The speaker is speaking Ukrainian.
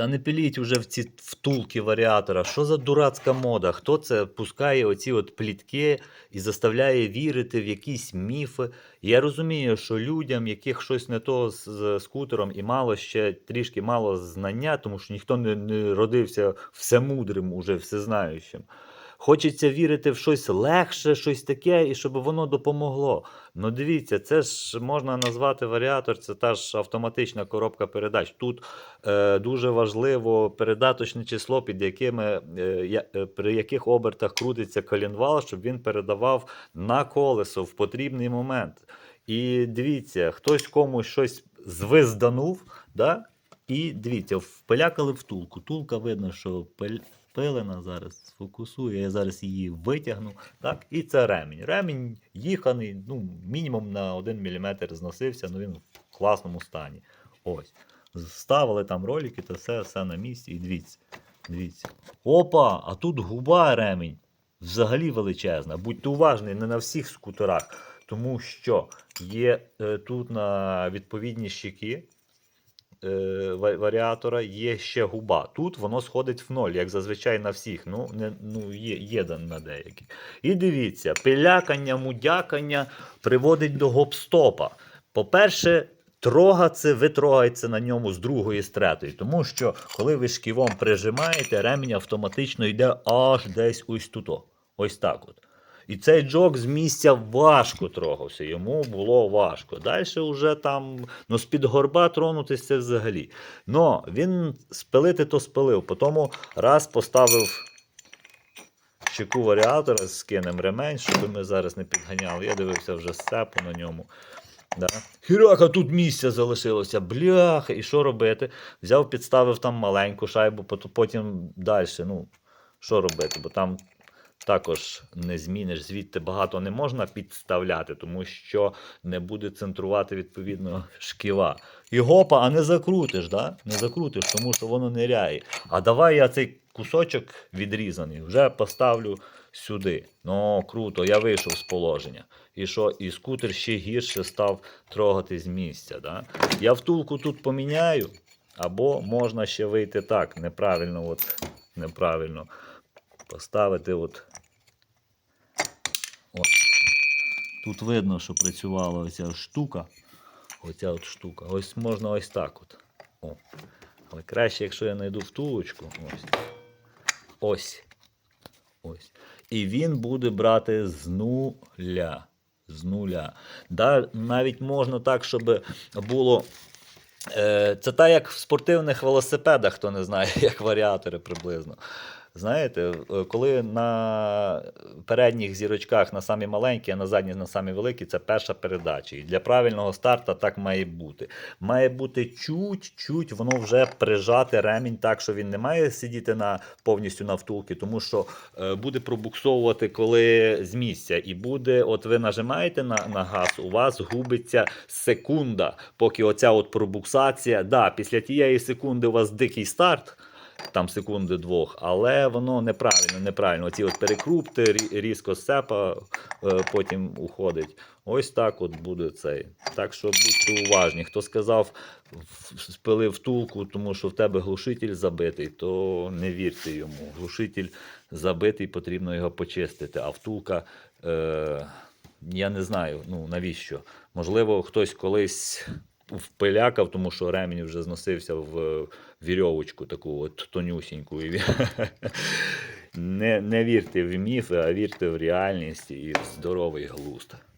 Та не пиліть уже в ці втулки варіатора. Що за дурацька мода? Хто це пускає оці от плітки і заставляє вірити в якісь міфи? Я розумію, що людям, яких щось не то з, з скутером і мало ще трішки мало знання, тому що ніхто не, не родився всемудрим, уже всезнаючим. Хочеться вірити в щось легше, щось таке, і щоб воно допомогло. Ну дивіться, це ж можна назвати варіатор, це та ж автоматична коробка передач. Тут е, дуже важливо передаточне число, під якими, е, е, при яких обертах крутиться колінвал, щоб він передавав на колесо в потрібний момент. І дивіться, хтось комусь щось звизданув, да? І дивіться, впилякали втулку. Тулка видно, що пилена зараз сфокусує, я зараз її витягну. Так? І це ремінь. Ремінь їханий, ну, мінімум на 1 мм зносився, ну він в класному стані. Ось. Ставили там ролики, то все, все на місці. І дивіться. Дивіться. Опа! А тут губа ремінь. Взагалі величезна. Будьте уважні, не на всіх скутерах. Тому що є е, тут на відповідні щіки е, варіатора є ще губа. Тут воно сходить в ноль, як зазвичай на всіх. Ну, не, ну є, є на деяких. І дивіться, пилякання, мудякання приводить до гоп-стопа. По-перше, трогаться, ви трогаєте на ньому з другої з. Тому що, коли ви шківом прижимаєте, ремінь автоматично йде аж десь ось тут. Ось так от. І цей джок з місця важко трогався, йому було важко. Далі вже там, ну, з-під горба тронутися взагалі. Но він спилити то спилив. Потім раз поставив щеку варіатора кинем ремень, щоб ми зараз не підганяли. Я дивився вже сцепу на ньому. Да. Хірака, тут місця залишилося, бляха, і що робити? Взяв, підставив там маленьку шайбу, потім далі. Ну, що робити? Бо там також не зміниш, звідти багато не можна підставляти, тому що не буде центрувати відповідно шківа. І гопа, а не закрутиш, да? не закрутиш, тому що воно ниряє. А давай я цей кусочок відрізаний вже поставлю сюди. Ну, круто, я вийшов з положення. І що, і скутер ще гірше став трогати з місця. Да? Я втулку тут поміняю, або можна ще вийти так, неправильно, от, неправильно поставити от. От. Тут видно, що працювала оця штука. Оця от штука. Ось можна ось так от. О. Але краще, якщо я знайду втулочку. Ось. Ось. Ось. І він буде брати з нуля. З нуля. Да, навіть можна так, щоб було. Е, це так, як в спортивних велосипедах, хто не знає, як варіатори приблизно. Знаєте, е, коли на передніх зірочках на самі маленькі, а на задніх на самі великі, це перша передача. І для правильного старта так має бути. Має бути чуть-чуть воно вже прижати ремінь так, що він не має сидіти на, повністю на втулки, тому що е, буде пробуксовувати, коли з місця. І буде, от ви нажимаєте на, на газ, у вас губиться секунда, поки оця от пробуксація. Да, після тієї секунди у вас дикий старт там секунди двох, але воно неправильно, неправильно. Оці от перекрупти, різко сцепа е, потім уходить. Ось так от буде цей. Так що будьте уважні. Хто сказав, спилив втулку, тому що в тебе глушитель забитий, то не вірте йому. Глушитель забитий, потрібно його почистити. А втулка. Е- я не знаю, ну навіщо. Можливо, хтось колись впилякав, тому що ремінь вже зносився в вірьовочку таку от тонюсіньку. Не, не вірте в міфи, а вірте в реальність і в здоровий глузд.